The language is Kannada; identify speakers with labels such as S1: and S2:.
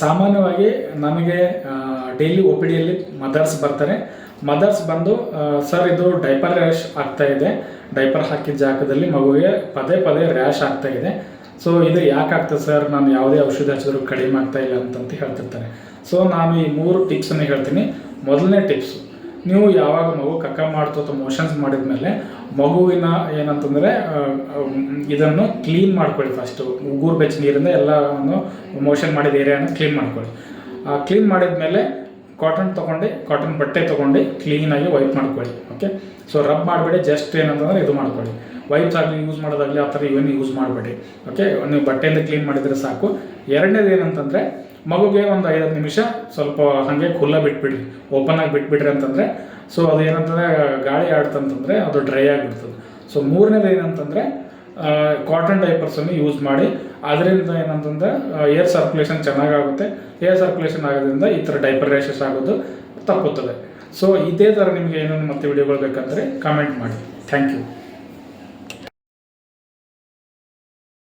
S1: ಸಾಮಾನ್ಯವಾಗಿ ನಮಗೆ ಡೈಲಿ ಒ ಪಿ ಡಿಯಲ್ಲಿ ಮದರ್ಸ್ ಬರ್ತಾರೆ. ಮದರ್ಸ್ ಬಂದು ಸರ್ ಇದು ಡೈಪರ್ ರ್ಯಾಶ್ ಆಗ್ತಾ ಇದೆ. ಡೈಪರ್ ಹಾಕಿದ ಜಾಗದಲ್ಲಿ ಮಗುವಿಗೆ ಪದೇ ಪದೇ ರ್ಯಾಶ್ ಆಗ್ತಾ ಇದೆ. ಸೊ ಇದು ಯಾಕೆ ಆಗ್ತದೆ ಸರ್ ನಾನು ಯಾವುದೇ ಔಷಧಿ ಹಚ್ಚಿದ್ರು ಕಡಿಮೆ ಆಗ್ತಾ ಇಲ್ಲ ಅಂತಂತ ಹೇಳ್ತಿರ್ತಾರೆ. ಸೊ ನಾನು ಈ ಮೂರು ಟಿಪ್ಸನ್ನು ಹೇಳ್ತೀನಿ. ಮೊದಲನೇ ಟಿಪ್ಸು ನೀವು ಯಾವಾಗ ಮಗು ಕಕ್ಕ ಮಾಡ್ತೋ ಮೋಷನ್ಸ್ ಮಾಡಿದ ಮೇಲೆ ಮಗುವಿನ ಏನಂತಂದರೆ ಇದನ್ನು ಕ್ಲೀನ್ ಮಾಡ್ಕೊಳ್ಳಿ ಫಸ್ಟು ಉಗುರು ಬೆಚ್ಚ ನೀರಿಂದ ಎಲ್ಲವನ್ನು ಮೋಷನ್ ಮಾಡಿದ ಏರಿಯಾನ ಕ್ಲೀನ್ ಮಾಡ್ಕೊಳ್ಳಿ. ಕ್ಲೀನ್ ಮಾಡಿದ ಮೇಲೆ ಕಾಟನ್ ತೊಗೊಂಡು ಕಾಟನ್ ಬಟ್ಟೆ ತೊಗೊಂಡು ಕ್ಲೀನಾಗಿ ವೈಪ್ ಮಾಡ್ಕೊಳ್ಳಿ ಓಕೆ ಸೊ ರಬ್ ಮಾಡಬೇಡಿ ಜಸ್ಟ್ ಏನಂತಂದ್ರೆ ಇದು ಮಾಡ್ಕೊಳ್ಳಿ. ವೈಪ್ಸ್ ಆಗಲಿ ಯೂಸ್ ಮಾಡೋದಾಗಲಿ, ಆ ಥರ ಇವನ್ ಯೂಸ್ ಮಾಡಬೇಡಿ ಓಕೆ ನೀವು ಬಟ್ಟೆಯಿಂದ ಕ್ಲೀನ್ ಮಾಡಿದರೆ ಸಾಕು. ಎರಡನೇದು ಏನಂತಂದರೆ ಮಗುಗೆ ಒಂದು ಐದು ನಿಮಿಷ ಸ್ವಲ್ಪ ಹಾಗೆ ಖುಲ್ಲ ಬಿಟ್ಬಿಡ್ರಿ ಓಪನ್ ಆಗಿ ಬಿಟ್ಬಿಡ್ರಿ ಅಂತಂದರೆ ಸೊ ಅದು ಏನಂತಂದರೆ ಗಾಳಿ ಆಡ್ತಂತಂದರೆ ಅದು ಡ್ರೈ ಆಗಿಬಿಡ್ತದೆ ಸೊ ಮೂರನೇದು ಏನಂತಂದರೆ ಕಾಟನ್ ಡೈಪರ್ಸನ್ನು ಯೂಸ್ ಮಾಡಿ, ಅದರಿಂದ ಏನಂತಂದರೆ ಏರ್ ಸರ್ಕ್ಯುಲೇಷನ್ ಚೆನ್ನಾಗಾಗುತ್ತೆ. ಏರ್ ಸರ್ಕ್ಯುಲೇಷನ್ ಆಗೋದ್ರಿಂದ ಈ ಥರ ಡೈಪರ್ ರ್ಯಾಷಸ್ ಆಗೋದು ತಪ್ಪುತ್ತದೆ. ಸೊ ಇದೇ ಥರ ನಿಮಗೆ ಏನೇನು ಮತ್ತೆ ವಿಡಿಯೋಗಳು ಬೇಕಂದರೆ ಕಾಮೆಂಟ್ ಮಾಡಿ. Thank you